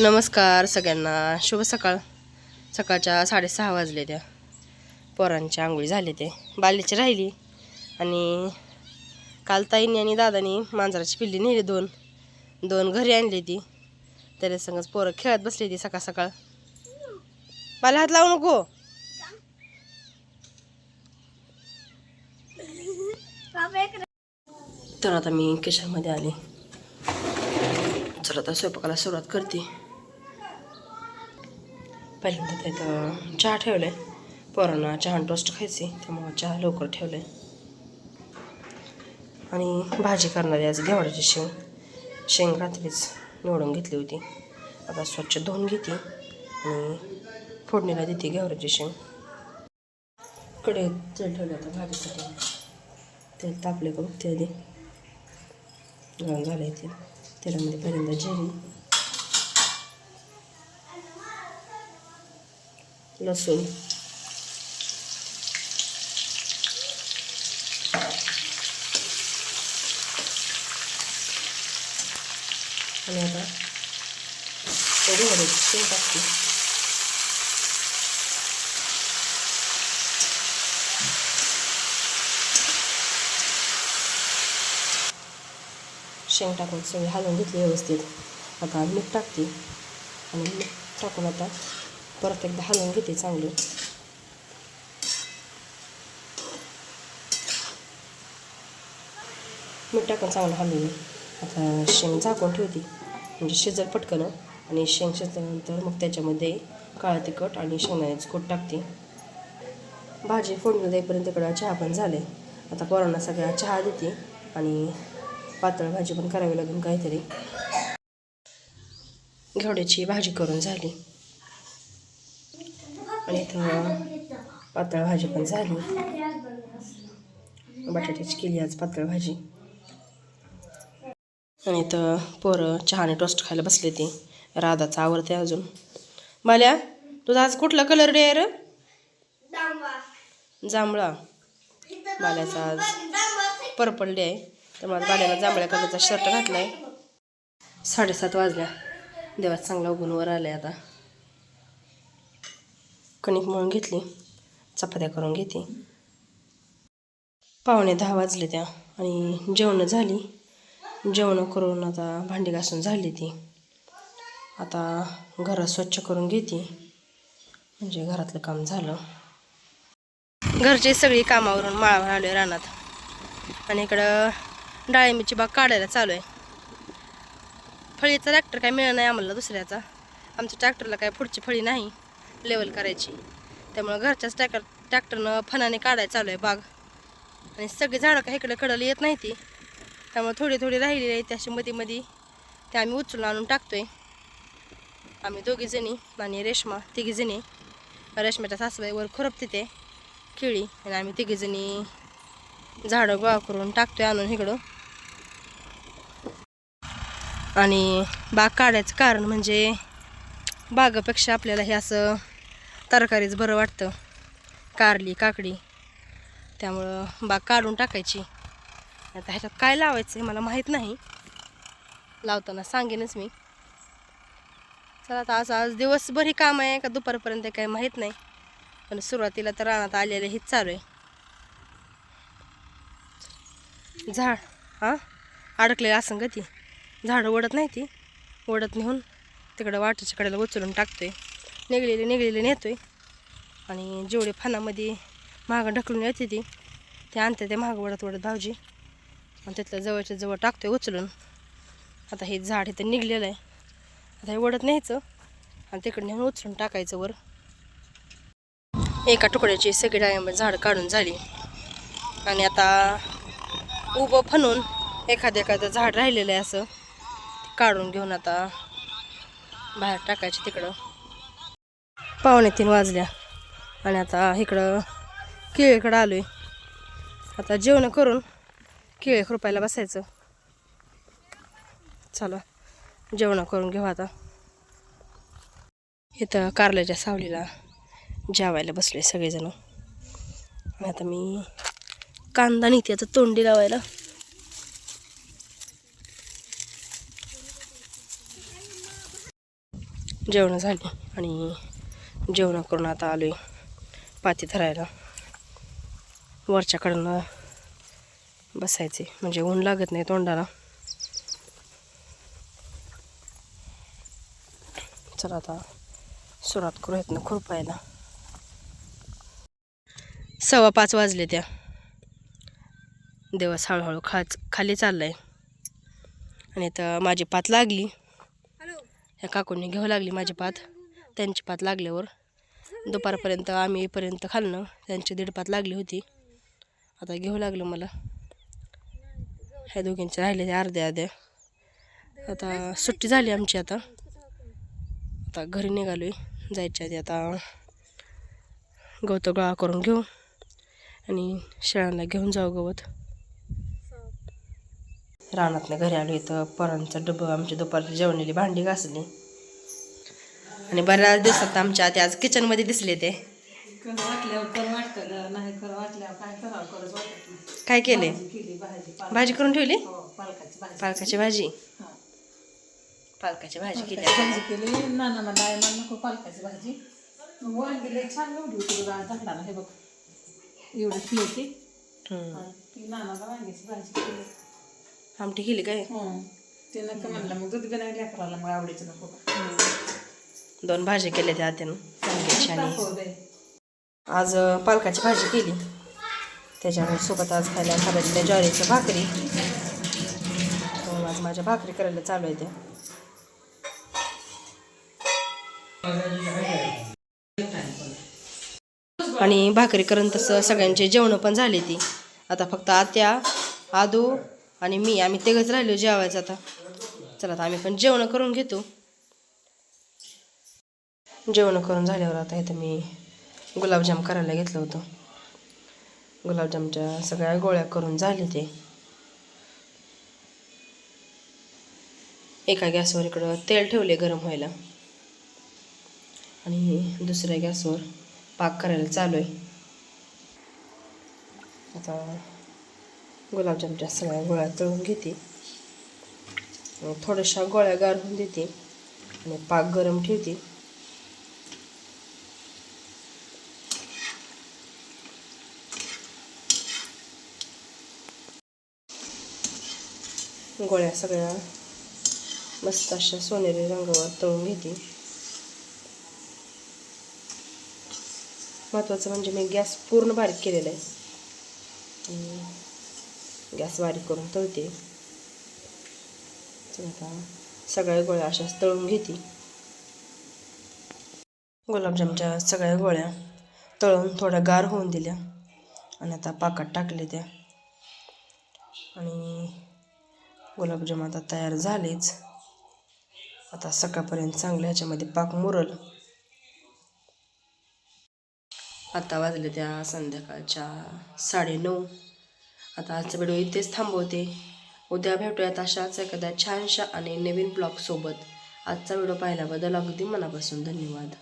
नमस्कार सगळ्यांना. शुभ सकाळ. सकाळच्या साडेसहा वाजले त्या. पोरांच्या आंघोळी झाली ते. बालीची राहिली. आणि काल ताईंनी आणि दादानी मांजराची पिल्ली नेली दोन. दोन घरी आणली ती. त्याला संगच पोरं खेळत बसली ती सकाळ सकाळ. मला हात लावू नको. तर आता मी किचनमध्ये आले. चला आता स्वयंपाकाला सुरुवात करते. पहिल्यांदा त्यात चहा ठेवलं आहे पोरांना चहा आणि टोस्ट खायची त्यामुळं चहा लवकर ठेवलं आहे आणि भाजी करणारी आज घेवडाची शेंग. शेंग रात्रीच निवडून घेतली होती. आता स्वच्छ धुवून घेते आणि फोडणीला देते घेवडाची शेंग. कडे तेल ठेवलं आता भाजीसाठी. तेल तापले का बघते आधी झालं आहे तेल. तेलामध्ये पहिल्यांदा जिरी. लसूण आणि आता तेवढी घालायची शेंग टाकते शेंग टाकून सगळी हलवून घेतली व्यवस्थित आता मीठ टाकते आणि मीठ टाकून आता परत एकदा हलवून घेते चांगली. मीठ टाकून चांगलं हलवून आता शेंग झाकून ठेवते. म्हणजे शिजल पटकन आणि शेंग शिजल्यानंतर मग त्याच्यामध्ये काळं तिखट आणि शेंगदाण्याचं कूट टाकते. भाजी फोडणी देईपर्यंत इकडं चहा पण झाले आता पोरांना सगळ्या चहा देते आणि पातळ भाजी पण करावी लागेल काहीतरी. घेवड्याची भाजी करून झाली. आणि इथं पातळ भाजी पण झाली. बटाट्याची केली आज पातळ भाजी. आणि इथं पोरं चहा आणि टोस्ट खायला बसले ते. राधाचा आवडते अजून. माल्या तुझा आज कुठला कलर डे आहे र? जांभळा. बाल्याचा आज पर्पल डे आहे. त्यामुळे बाल्याला जांभळ्या कलरचा शर्ट घातला आहे साडेसात वाजल्या. देवात चांगला उगून वर आले आता. कणिक मळून घेतली. चपात्या करून घेते. पावणे दहा वाजले त्या आणि जेवणं झाली. जेवणं करून आता भांडी घासून झाली ती. आता घरात स्वच्छ करून घेते. म्हणजे घरातलं काम झालं. घरची सगळी कामावरून माळावर आलोय रानात. आणि इकडं डाळिंबीची बाग काढायला चालू आहे. फळीचा ट्रॅक्टर काय मिळणार नाही आम्हाला दुसऱ्याचा. आमच्या ट्रॅक्टरला काय पुढची फळी नाही. लेवल करायची. त्यामुळं घरच्याच ट्रॅक्टर ट्रॅक्टरनं फणाने काढायला चालू आहे बाग. आणि सगळी झाडं काही इकडे कडलं येत नाही ती. त्यामुळे थोडी थोडी राहिलेली आहे त्याशी मध्ये मध्ये ते आम्ही उचलून आणून टाकतोय. आम्ही दोघी जणी आणि रेश्मा तिघी जणी. रेश्माच्या सासूबाईवर खुरपते ते केळी. आणि आम्ही तिघी जणी झाडं गोळा करून टाकतोय आणून इकडं. आणि बाग काढायचं कारण म्हणजे बागापेक्षा आपल्याला हे असं तरकारीच बरं वाटतं. कारली काकडी. त्यामुळं बाग काढून टाकायची. आता ह्याच्यात काय लावायचं हे मला माहीत नाही. लावताना सांगेनच मी. चला आता आज आज दिवसभर ही काम आहे का दुपारपर्यंत काही माहीत नाही. पण सुरुवातीला तर रानात आलेलं हेच चालू आहे. झाड हां? अडकलेलं असं ग ती. झाडं ओढत नाही ती. ओढत नेऊन तिकडं वाटेच्या कडेला उचलून टाकतोय. निघलेली निघलेली नेतोय. आणि जेवढे फनामध्ये महागं ढकलून येते ती ते आणते ते महाग वडत वडत भाऊजी. आणि तिथलं जवळच्या जवळ टाकतोय उचलून. आता हे झाड इथं निघलेलं आहे. आता हे वडत न्यायचं आणि तिकडे नेऊन उचलून टाकायचं वर. एका तुकड्याची सगळी डाळिंब झाड काढून झाली. आणि आता उभं फणून एखादं एखादं झाड राहिलेलं आहे असं. काढून घेऊन आता बाहेर टाकायचं तिकडं. पावणे तीन वाजल्या. आणि आता इकडं केळीकडं आलो आहे आता जेवण करून केळी खुरपायला बसायचं. चला जेवण करून घेऊ आता. इथं कारल्याच्या सावलीला जेवायला बसले सगळेजण. आणि आता मी कांदा निघते आता तोंडी लावायला. जेवणं झाली आणि जेवण करून आता आलो आहे पाती धरायला. वरच्याकडनं बसायचे. म्हणजे ऊन लागत नाही तोंडाला. चला आता सुरुवात करूयात ना खुरपायला. सव्वा पाच वाजले त्या. दिवस हळूहळू खाच खाली चाललाय. आणि आता माझी पात लागली. ह्या काकूंनी घेऊ लागली माझी पात. त्यांची पात लागल्यावर दुपारपर्यंत आम्ही येईपर्यंत खाल्लं त्यांची दीड पात लागली होती. आता घेऊ लागलं मला. ह्या दोघींचे राहिले ते अर्ध्या अर्ध्या आता सुट्टी झाली आमची आता. आता घरी निघालो आहे जायच्या आधी आता गवत गोळा करून घेऊ आणि शेळ्यांना घेऊन जाऊ गवत. रानातनं घरी आलो इथं. पोरांचं डबं आमची दुपारची जेवणेली भांडी घासली. आणि बऱ्याच दिवसात आमच्या आधी आज किचनमध्ये दिसले ते. काय केले? केली भाजी करून ठेवली? हो, पालकाची भाजी. पालकाची भाजी. पालकाची भाजी केली. भाजी केली. नाना मला नको पालकाची भाजी. मग वांगी लई छान एवढी होती बघा झाडाला हे बघ एवढी ती होती. ती नानाला वांग्याची भाजी केली. आमटी केली काय. ते नका म्हणलं मग दूध बिना लेकराला मग आवडीचं नको. दोन भाजी केल्या त्या आत्यानं वांग्याची आणि आज पालकाची भाजी केली. त्याच्यामुळे सोबत आज खायला खायला ज्वारीचं भाकरी. हो, आज माझ्या भाकरी करायला चालू आहे त्या. आणि भाकरी करून तसं सगळ्यांचे जेवणं पण झाली ती. आता फक्त आत्या आदू आणि मी. आम्ही तेगच राहिलो जेवायचं आता. चला आता आम्ही पण जेवणं करून घेतो. जेवण करून झाल्यावर आता इथं मी गुलाबजाम करायला घेतलं होतं. गुलाबजामच्या सगळ्या गोळ्या करून झाले ते. एका गॅसवर इकडं तेल ठेवले गरम व्हायला. आणि दुसऱ्या गॅसवर पाक करायला चालू आहे. आता गुलाबजामच्या सगळ्या गोळ्या तळून घेते. थोड्याशा गोळ्या गारून देते. आणि पाक गरम ठेवते. गोळ्या सगळ्या मस्त अशा सोनेरी रंगावर तळून घेते. महत्त्वाचं म्हणजे मी गॅस पूर्ण बारीक केलेला आहे. गॅस बारीक करून तळते. आता सगळ्या गोळ्या अशाच तळून घेते. गुलाबजामच्या सगळ्या गोळ्या तळून थोड्या गार होऊन दिल्या. आणि आता पाकात टाकले त्या. आणि गुलाबजाम आता तयार झालेच. आता सकाळपर्यंत चांगलं ह्याच्यामध्ये पाक मुरल. आता वाजले त्या संध्याकाळच्या साडेनऊ. आता आजचा व्हिडिओ इथेच थांबवते. उद्या भेटूयात अशाच एखाद्या छानशा आणि नवीन ब्लॉगसोबत आजचा व्हिडिओ पाहिल्याबद्दल अगदी मनापासून धन्यवाद.